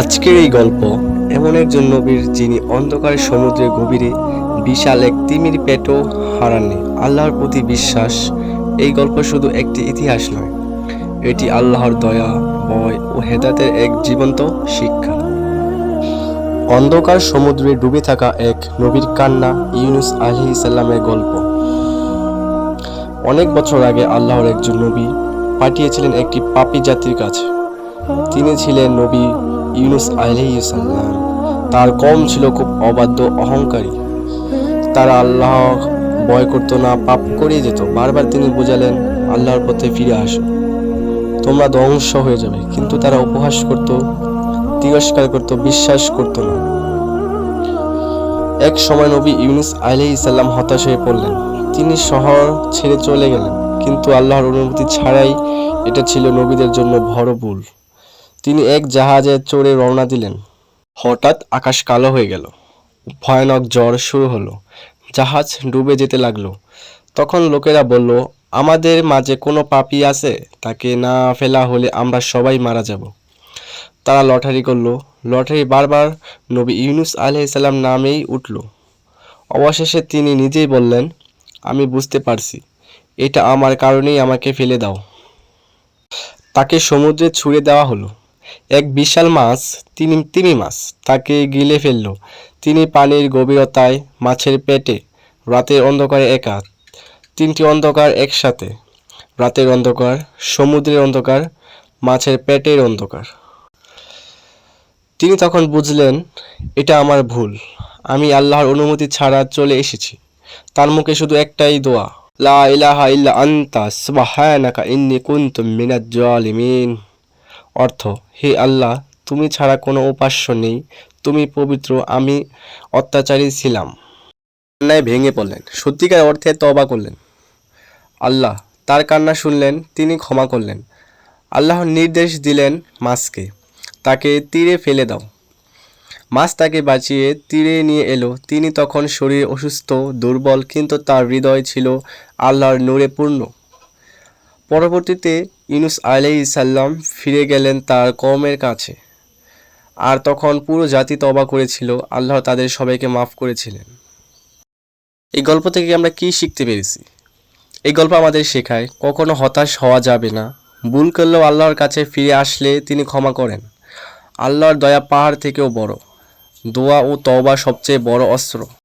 আজকের এই গল্প এমন একজন নবীর যিনি অন্ধকার সমুদ্রের গভীরে বিশাল এক তিমির পেটও হারাননি। আল্লাহর প্রতি বিশ্বাস, এই গল্প শুধু একটি ইতিহাস নয়, এটি আল্লাহর দয়া, ভয় ও হেদাতের এক জীবন্ত শিক্ষা। অন্ধকার সমুদ্রে ডুবে থাকা এক নবীর কান্না ইউনুস আলহি সাল্লামের গল্প। অনেক বছর আগে আল্লাহর একজন নবী পাঠিয়েছিলেন একটি পাপী জাতির কাছে। তিনি ছিলেন নবী ইউনুস আলহিসাল্লাম তার কম ছিল খুব অবাধ্য অহংকারী। তারা আল্লাহ ভয় করতো না, পাপ করিয়ে যেত। বারবার তিনি বোঝালেন, আল্লাহর পথে ফিরে আসো। তোমরা ধ্বংস হয়ে যাবে। কিন্তু তারা উপহাস করত, তিরস্কার করত, বিশ্বাস করতো না। এক সময় নবী ইউনুস আলহিসাল্লাম হতাশ হয়ে পড়লেন। তিনি শহর ছেড়ে চলে গেলেন। কিন্তু আল্লাহর অনুমতি ছাড়াই এটা ছিল নবীদের জন্য ভুল তিনি এক জাহাজে চড়ে রওনা দিলেন। হঠাৎ আকাশ কালো হয়ে গেল। ভয়ানক জ্বর শুরু হলো। জাহাজ ডুবে যেতে লাগল। তখন লোকেরা বলল, আমাদের মাঝে কোনো পাপি আছে? তাকে না ফেলা হলে আমরা সবাই মারা যাব। তারা লটারি করল। লটারি বারবার নবী ইউনুস আলাইসাল্লাম নামেই উঠল। অবশেষে তিনি নিজেই বললেন, আমি বুঝতে পারছি। এটা আমার কারণেই আমাকে ফেলে দাও। তাকে সমুদ্রে ছুঁড়ে দেওয়া হলো। এক বিশাল মাছ তিনি তিমি মাছ, তাকে গিলে ফেলল। তিনি পানির গভীরতায় মাছের পেটে, রাতের অন্ধকারে একা, তিনটি অন্ধকার একসাথে, রাতের অন্ধকার, সমুদ্রের অন্ধকার, মাছের পেটের অন্ধকার। তিনি তখন বুঝলেন, এটা আমার ভুল, আমি আল্লাহর অনুমতি ছাড়া চলে এসেছি। তার মুখে শুধু একটাই দোয়া, লা ইলাহা ইল্লা আনতা, সুবহানাকা ইন্নী কুনতু মিনাজ জালিমিন। অর্থ, হে আল্লাহ, তুমি ছাড়া কোনো উপাস্য নেই। তুমি পবিত্র, আমি অত্যাচারী ছিলাম। কান্নায় ভেঙে পড়লেন। সত্যিকার অর্থে তবা করলেন। আল্লাহ তার কান্না শুনলেন, তিনি ক্ষমা করলেন। আল্লাহ নির্দেশ দিলেন মাছকে, তাকে তীরে ফেলে দাও। মাছ তাকে বাঁচিয়ে তীরে নিয়ে এলো। তিনি তখন শরীর অসুস্থ, দুর্বল, কিন্তু তার হৃদয় ছিল আল্লাহর নূরে পূর্ণ। পরবর্তীতে ইউনুস আলাই সাল্লাম ফিরে গেলেন তার কওমের কাছে। আর তখন পুরো জাতি তবা করেছিল, আল্লাহ তাদের সবাইকে মাফ করেছিলেন। এই গল্প থেকে আমরা কি শিখতে পেরেছি? এই গল্প আমাদের শেখায়, কখনো হতাশ হওয়া যাবে না। ভুল করলেও আল্লাহর কাছে ফিরে আসলে তিনি ক্ষমা করেন। আল্লাহর দয়া পাহাড় থেকেও বড়। দোয়া ও তওবা সবচেয়ে বড় অস্ত্র।